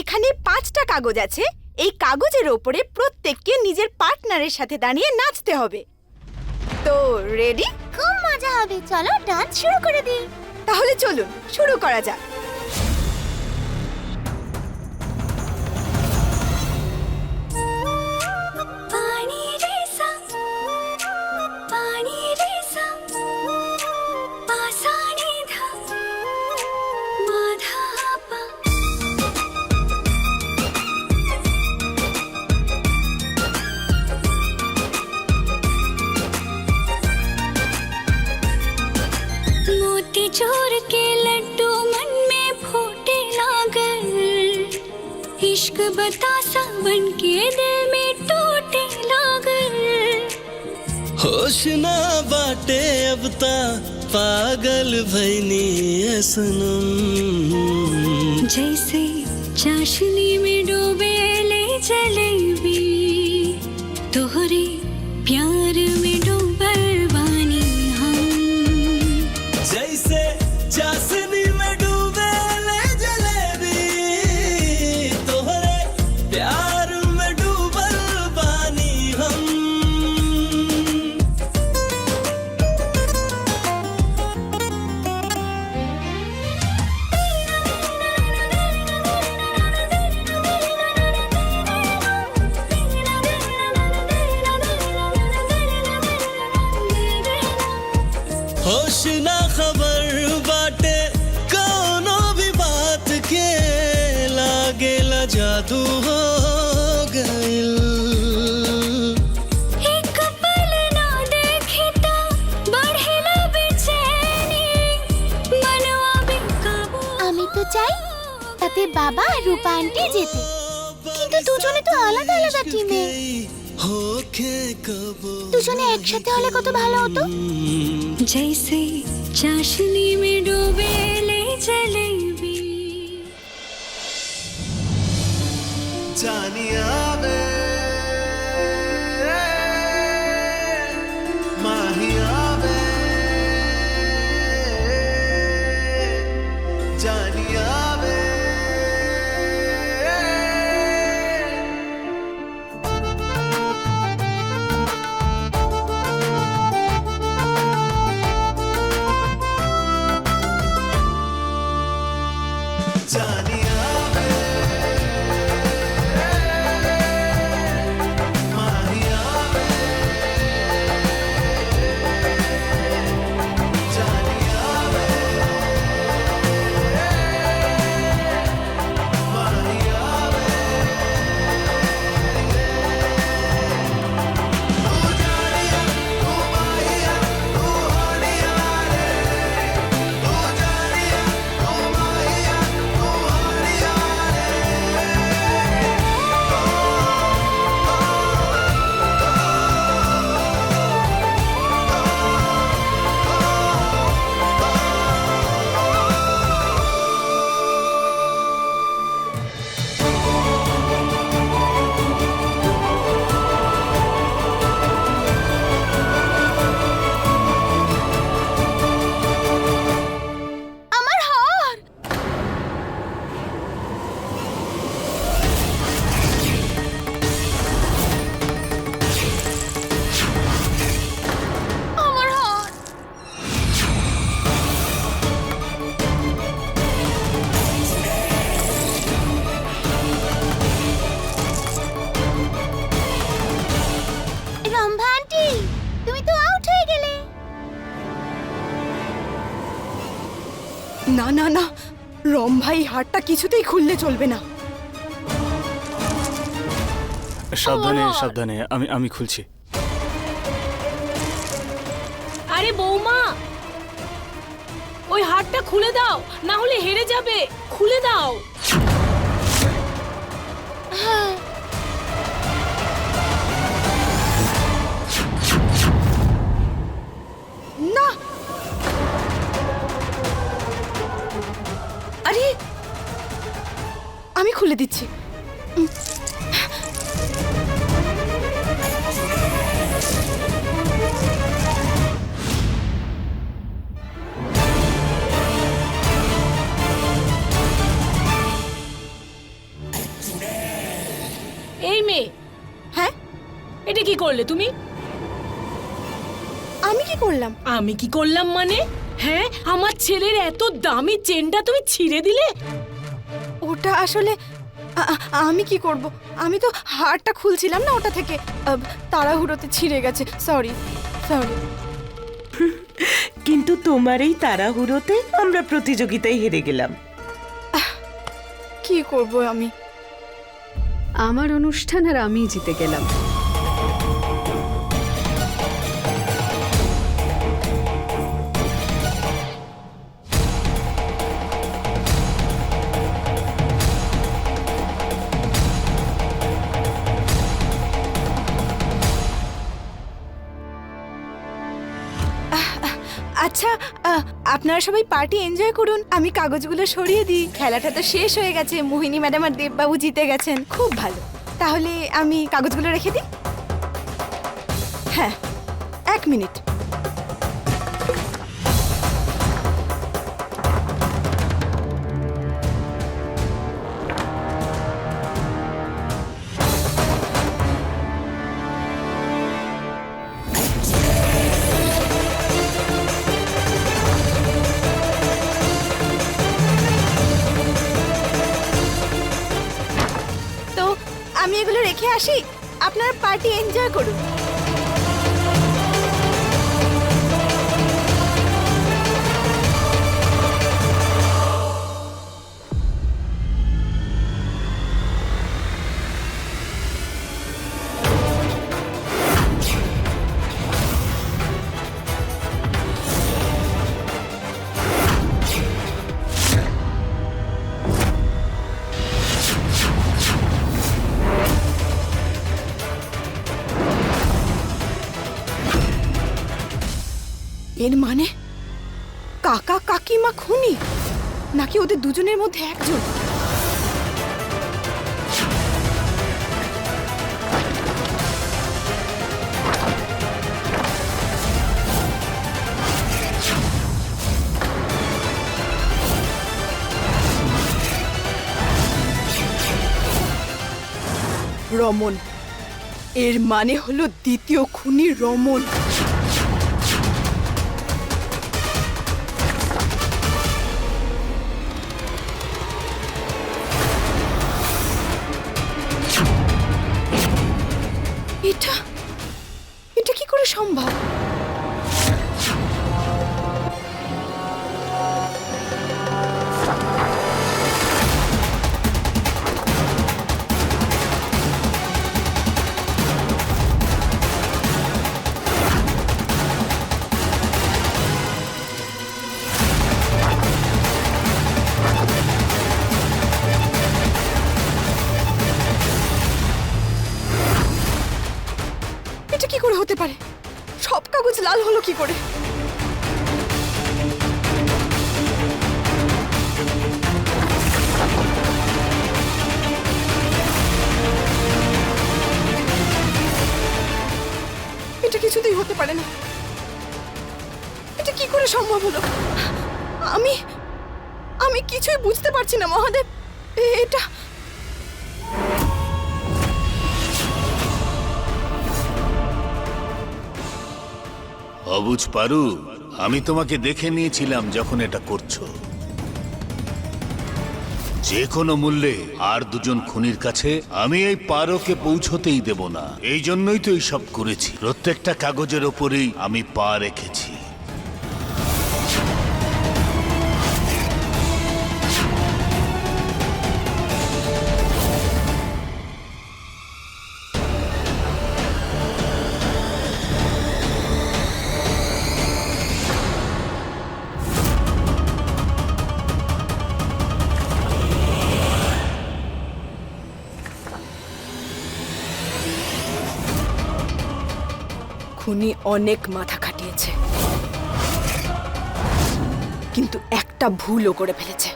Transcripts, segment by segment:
এখানে পাঁচটা কাগজ আছে। এই কাগজের ওপরে প্রত্যেককে নিজের পার্টনারের সাথে দাঁড়িয়ে নাচতে হবে। তো রেডি? খুব মজা হবে। চলো ডান্স শুরু করে দিই। তাহলে চলুন শুরু করা যাক। बतासा बन के दिल में टूटे लागल। होश ना बाटे अब ता पागल भैनी सनम। जैसे चाशनी में डूबे ले जलेबी तोहरे प्यार में দেখতে বাবা আর রূপা আন্টি যেতে। কিন্তু দুজনে তো আলাদা আলাদা টিমে দুজনে একসাথে হলে কত ভালো হতো? জৈসে চাশনি মে ডুবে লে জলেবি জানি আবে রম্ভাই হাটটা কিছুতেই খুললে চলবে না। সাবধানে সাবধানে আমি আমি খুলছি। আরে বৌমা! ওই হাটটা খুলে দাও না হলে হেরে যাবে। খুলে দাও। আরে আমি খুলে দিচ্ছি। এই মেয়ে। হ্যাঁ? এটা কি করলে তুমি? আমি কি করলাম? আমি কি করলাম মানে? হ্যাঁ আমার ছেলের এত দামি চেনটা তুমি ছিঁড়ে দিলে? ওটা আসলে আমি কি করব? আমি তো হারটা খুলছিলাম না ওটা থেকে। তাড়াহুড়োতে ছিঁড়ে গেছে সরি সরি কিন্তু তোমার এই তাড়াহুড়োতে আমরা প্রতিযোগিতায় হেরে গেলাম। কি করব আমি? আমার অনুষ্ঠান আর আমি জিতে গেলাম। আপনারা সবাই পার্টি এনজয় করুন। আমি কাগজগুলো সরিয়ে দিই। খেলাটা তো শেষ হয়ে গেছে। মোহিনী ম্যাডাম আর দেববাবু জিতে গেছেন। খুব ভালো। তাহলে আমি কাগজগুলো রেখে দিই? হ্যাঁ এক মিনিট। আসি আপনার পার্টি এনজয় করুন। এর মানে? কাকা, কাকিমা, খুনি? নাকি ওদের দুজনের মধ্যে একজন? রমন, এর মানে হলো দ্বিতীয় খুনি রমন। হতে পারে। সব কাগজ লাল হলো কি করে? এটা কিছুতেই হতে পারে না। এটা কি করে সম্ভব হলো? আমি আমি কিছুই বুঝতে পারছি না মহাদেব। এটা অবুঝ পারু, আমি তোমাকে দেখে নিয়েছিলাম যখন এটা করছ। যে কোনো মূল্যে আর দুজন খুনির কাছে আমি এই পারোকে পৌঁছতেই দেব না। এই জন্যই তো এইসব করেছি। প্রত্যেকটা কাগজের ওপরেই আমি পা রেখেছি। খুনি অনেক মাথা খাটিয়েছে। কিন্তু একটা ভুলও করে ফেলেছে।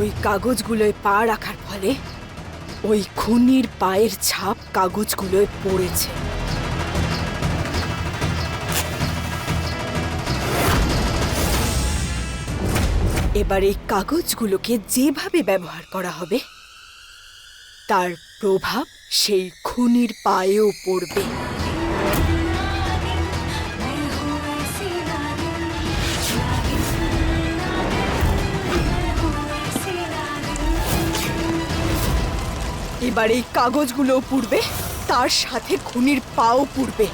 ওই কাগজগুলোয় পা রাখার ফলে ওই খুনির পায়ের ছাপ কাগজগুলোয় পড়েছে। এবার এই কাগজগুলোকে যেভাবে ব্যবহার করা হবে, তার প্রভাব সেই খুনির পায়েও পড়বে। এবার এই কাগজগুলো পুড়বে, তার সাথে খুনির পাও পুড়বে।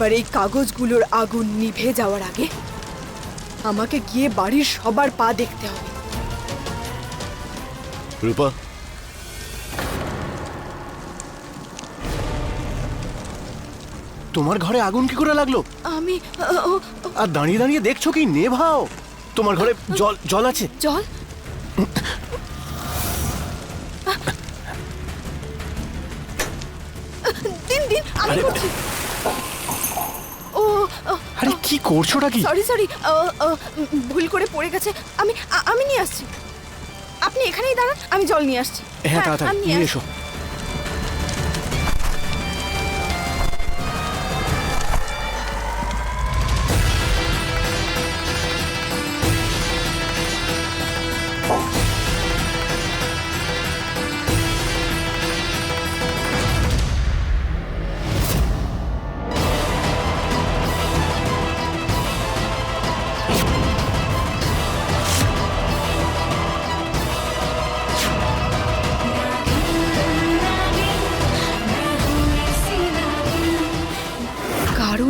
এবার এই কাগজগুলোর আগুন নিভে যাওয়ার আগে আমাকে গিয়ে বাড়ির সবার পা দেখতে হবে। রূপা। তোমার ঘরে আগুন কি করে লাগল? আমি আর দাঁড়িয়ে দাঁড়িয়ে দেখছ কি? নেভাও। তোমার ঘরে জল জল আছে? জল? দিন দিন আমি আরে- কি করছোটা কি? সরি সরি ভুল করে পড়ে গেছে। আমি আমি নিয়ে আসছি। আপনি এখানেই দাঁড়ান আমি জল নিয়ে আসছি। হ্যাঁ তাড়াতাড়ি নিয়ে। এসো।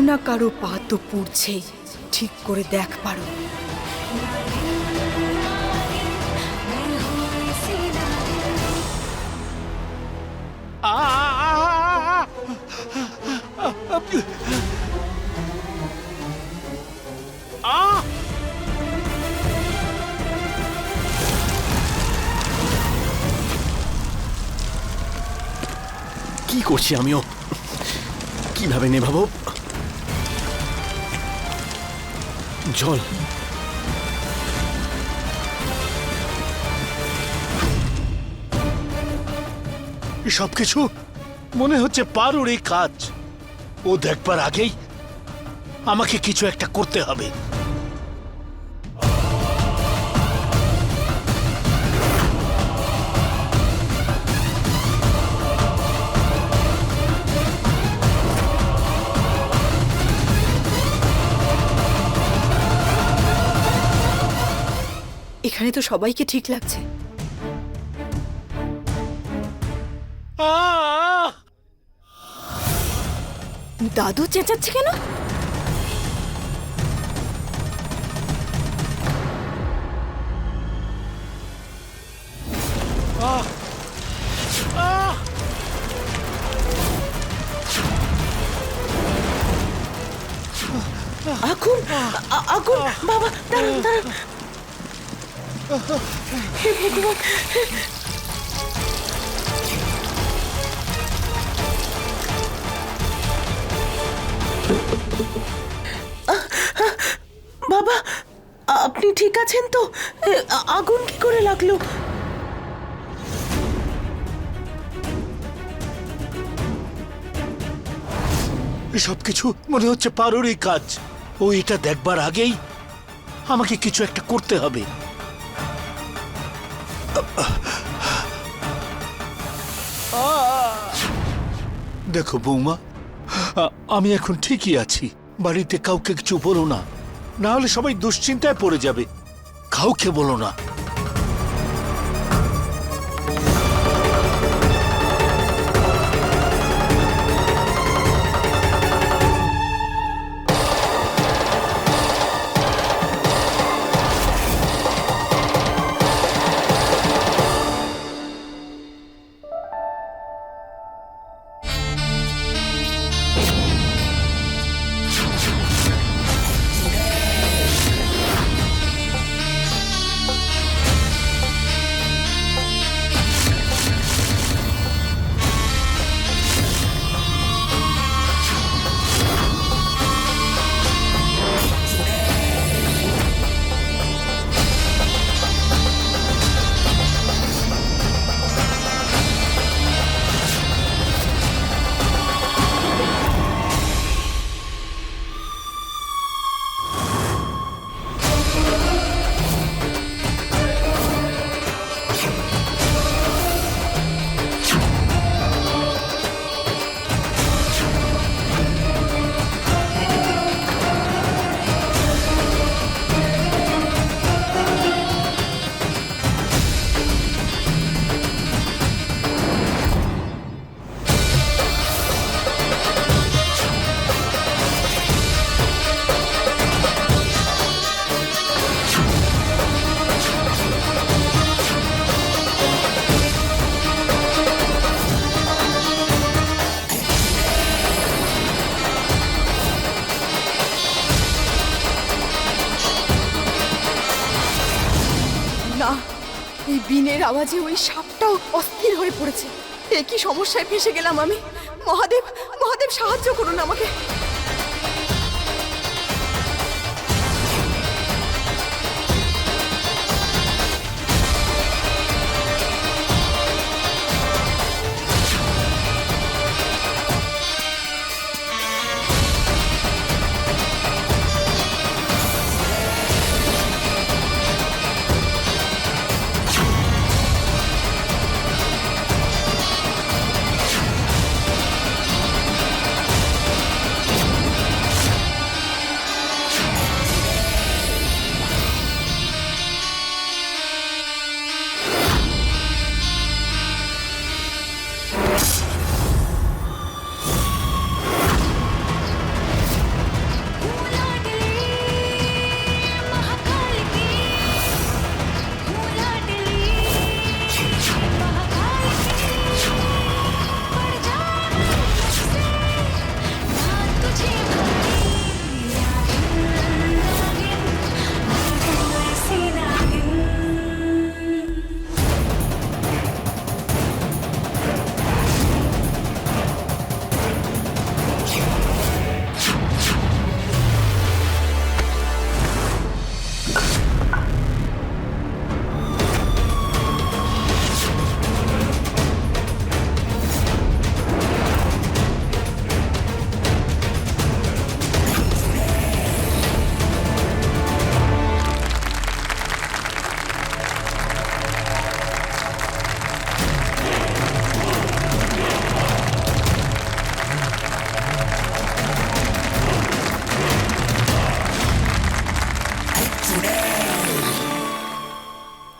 না কারও পা তো পুড়ছেই। ঠিক করে দেখ পারো। কি করছি আমিও? কীভাবে নেভাবো? জল। সবকিছু মনে হচ্ছে পারুর এই কাজ। ও দেখবার আগেই আমাকে কিছু একটা করতে হবে। এখানে তো সবাইকে ঠিক লাগছে! দাদু চেঁচাচ্ছে কেন? আগুন! আগুন! বাবা দাঁড়ান দাঁড়ান। বাবা, আপনি ঠিক আছেন তো? আগুন কি করে লাগল? সবকিছু মনে হচ্ছে পারোরই কাজ। ও এটা দেখবার আগেই আমাকে কিছু একটা করতে হবে। দেখো বৌমা আমি এখন ঠিকই আছি। বাড়িতে কাউকে কিছু বলো না হলে সবাই দুশ্চিন্তায় পড়ে যাবে। কাউকে বলো না। না, এই বিনের আওয়াজে ওই সাপটাও অস্থির হয়ে পড়েছে। এ কি সমস্যায় ফেসে গেলাম আমি? মহাদেব মহাদেব সাহায্য করুন আমাকে।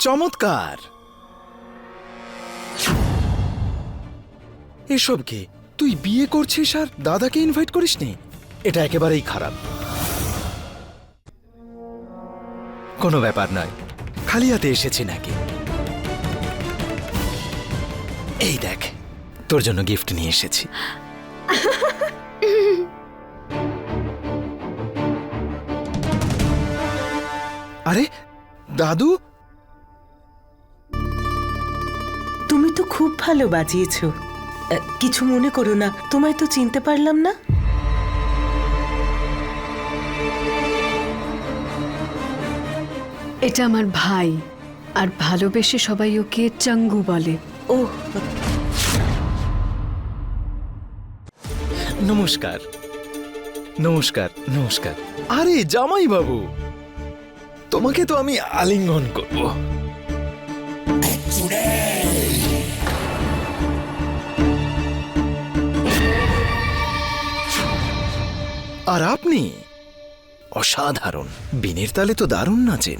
চমৎকার। এসব কি? তুই বিয়ে করছিস আর দাদাকে ইনভাইট করিসনি? এটা একেবারেই খারাপ। কোনো ব্যাপার নয়। খালি হাতে এসেছি নাকি? এই দেখ, তোর জন্য গিফট নিয়ে এসেছি। আরে, দাদু? খুব ভালো বাজিয়েছো। কিছু মনে করো না তোমায় তো চিনতে পারলাম না। এটা আমার ভাই আর ভালোবেসে সবাই ওকে চাঙ্গু বলে। ও নমস্কার। নমস্কার নমস্কার। আরে জামাই বাবু তোমাকে তো আমি আলিঙ্গন করব। আর আপনি? অসাধারণ। বিনের তালে তো দারুণ নাচেন।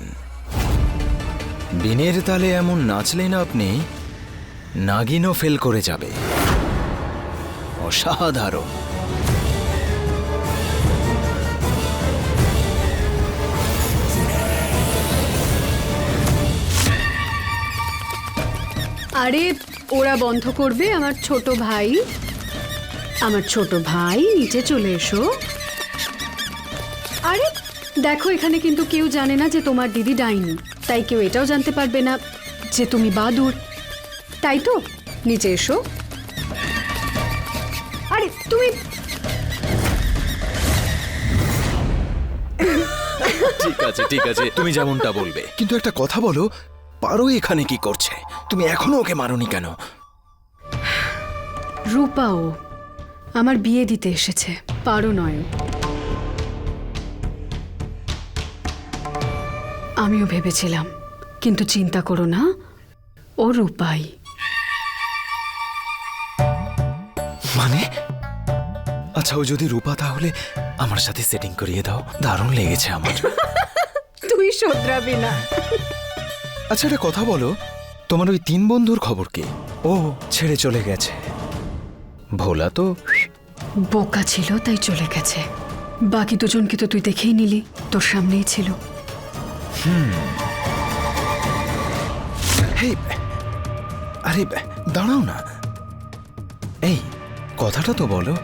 বিনের তালে এমন নাচলেন আপনি, নাগিনও ফেল করে যাবে। অসাধারণ। আরে, ওরা বন্ধ করবে আমার ছোট ভাই। আমার ছোট ভাই, নিচে চলে এসো। আরে দেখো এখানে কিন্তু কেউ জানে না যে তোমার দিদি ডাইনি। তাই কেউ এটাও জানতে পারবে না যে তুমি বাদুর। তাই তো নিচে এসো। আরে তুমি ঠিক আছে ঠিক আছে তুমি যেমনটা বলবে। কিন্তু একটা কথা বলো পারো এখানে কি করছে? তুমি এখনও ওকে মারোনি কেন? রূপাও আমার বিয়ে দিতে এসেছে পারো নয়। আমিও ভেবেছিলাম কিন্তু চিন্তা করো না ও রূপাই মানে? আচ্ছা ও যদি রূপা তাহলে আমার সাথে সেটিং করিয়ে দাও। দারুণ লেগেছে আমার। তুই শোধরাবি না। আচ্ছা একটা কথা বলো। তোমার ওই তিন বন্ধুর খবর কি? ও ছেড়ে চলে গেছে। ভোলা তো? বোকা ছিল তাই চলে গেছে। বাকি দুজনকে তো তুই দেখেই নিলি তোর সামনেই ছিল। আরে দাঁড়াও না। এই কথাটা তো বলো।